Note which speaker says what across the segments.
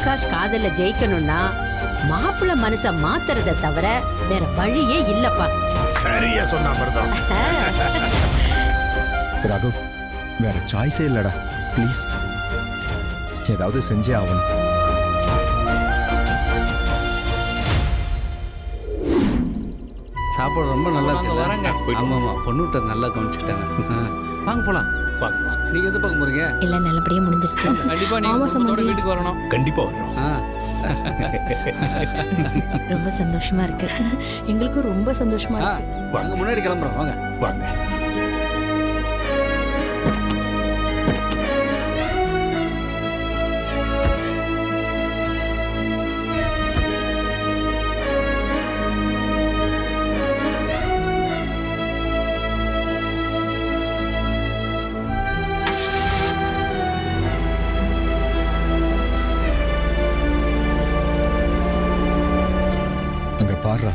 Speaker 1: ஆகாஷ் காதல ஜெயிக்கணும்னா மாப்பிள்ளை மனச மாத்துறத தவிர வேற வழியே இல்லப்பா
Speaker 2: சரியா சொன்னா மருதம்
Speaker 3: ரகு வேற சாய்ஸே இல்லடா ப்ளீஸ் ஏதாவது செஞ்சே ஆகணும்
Speaker 4: சாப்பாடு ரொம்ப நல்லா
Speaker 5: வாங்க,
Speaker 4: இருந்துச்சுல்ல?
Speaker 5: வரேங்க.
Speaker 4: ஆமா ஆமா பொண்ணு நல்லா கவனிச்சுக்கிட்டாங்க ஆ. வாங்க போலாம்
Speaker 5: வாங்க, வாங்க.
Speaker 4: நீங்க எந்த பக்கம் போறீங்க?
Speaker 6: எல்லாம் நல்லபடியா முடிஞ்சிருச்சு.
Speaker 5: கண்டிப்பா நீங்க
Speaker 6: ஆமா,
Speaker 5: குடும்பத்தோட. வீட்டுக்கு வரணும்.
Speaker 2: கண்டிப்பா வர்றோம்
Speaker 4: ஆ.
Speaker 6: ரொம்ப சந்தோஷமா இருக்கு.
Speaker 7: எங்களுக்கும் ரொம்ப சந்தோஷமா
Speaker 4: ஆ,
Speaker 7: இருக்கு.
Speaker 4: வாங்க முன்னாடி கிளம்புறோம் வாங்க.
Speaker 2: வாங்க.
Speaker 3: அங்க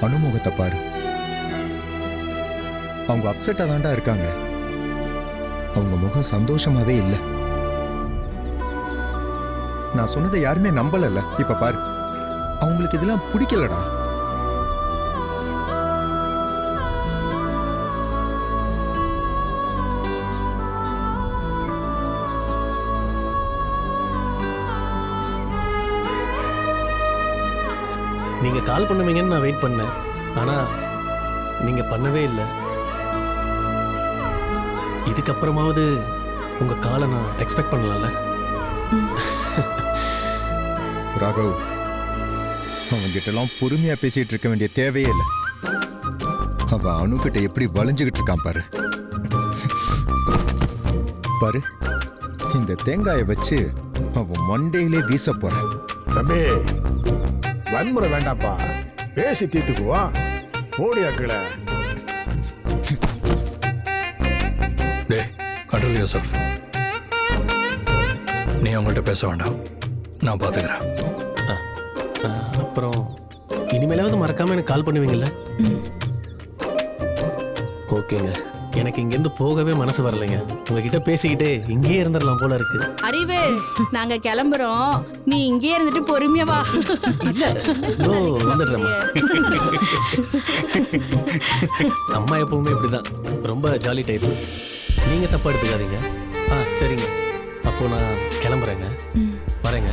Speaker 3: அனுமுகத்தை பாரு. அவங்க அப்செட்டாக தாண்டா இருக்காங்க. அவங்க முகம் சந்தோஷமாவே இல்ல. நான் சொன்னதை யாருமே நம்பலல்ல. இப்ப பாரு. அவங்களுக்கு இதெல்லாம் பிடிக்கலடா.
Speaker 8: நீங்க கால் பண்ணுவீங்கன்னு நான் வெயிட் பண்ணேன். ஆனா நீங்க பண்ணவே இல்லை. இதுக்கப்புறமாவது உங்க காலை நான் எக்ஸ்பெக்ட் பண்ணலாம்ல.
Speaker 3: ராகவ் அவங்கிட்ட எல்லாம் பொறுமையா பேசிட்டு இருக்க வேண்டிய தேவையே இல்லை. அவ அணுகிட்ட எப்படி வளைஞ்சுகிட்டு இருக்கான் பாரு. பாரு இந்த தேங்காயை வச்சு அவன் மண்டையிலே வீச போறான்.
Speaker 2: தம்பி வன்முறை வேண்டாம்ப்பா. பேசி தீர்த்துக்குவோம். ஓடியா கீழே.
Speaker 5: டே கண்ட்ரோல் யோர் செல்ஃப் நீ அவங்கள்ட்ட பேச வேண்டாம். நான் பார்த்துக்கிறேன்.
Speaker 8: அப்புறம் இனிமேலாவது மறக்காம எனக்கு கால் பண்ணுவீங்கல்ல? ஓகேங்க. எனக்கு இங்கேருந்து போகவே மனசு வரலைங்க. உங்ககிட்ட பேசிக்கிட்டே இங்கேயே இருந்துடலாம் போல இருக்கு.
Speaker 7: அறிவு நாங்க கிளம்புறோம். நீ இங்கே இருந்துட்டு பொறுமையா வா.
Speaker 8: இதோ வந்துடுறேம்மா. அம்மா எப்பவுமே இப்படிதான். ரொம்ப ஜாலி டைப்பு நீங்க தப்பா எடுத்துக்காதீங்க. ஆ சரிங்க. அப்போ நான் கிளம்புறேங்க. வரேங்க.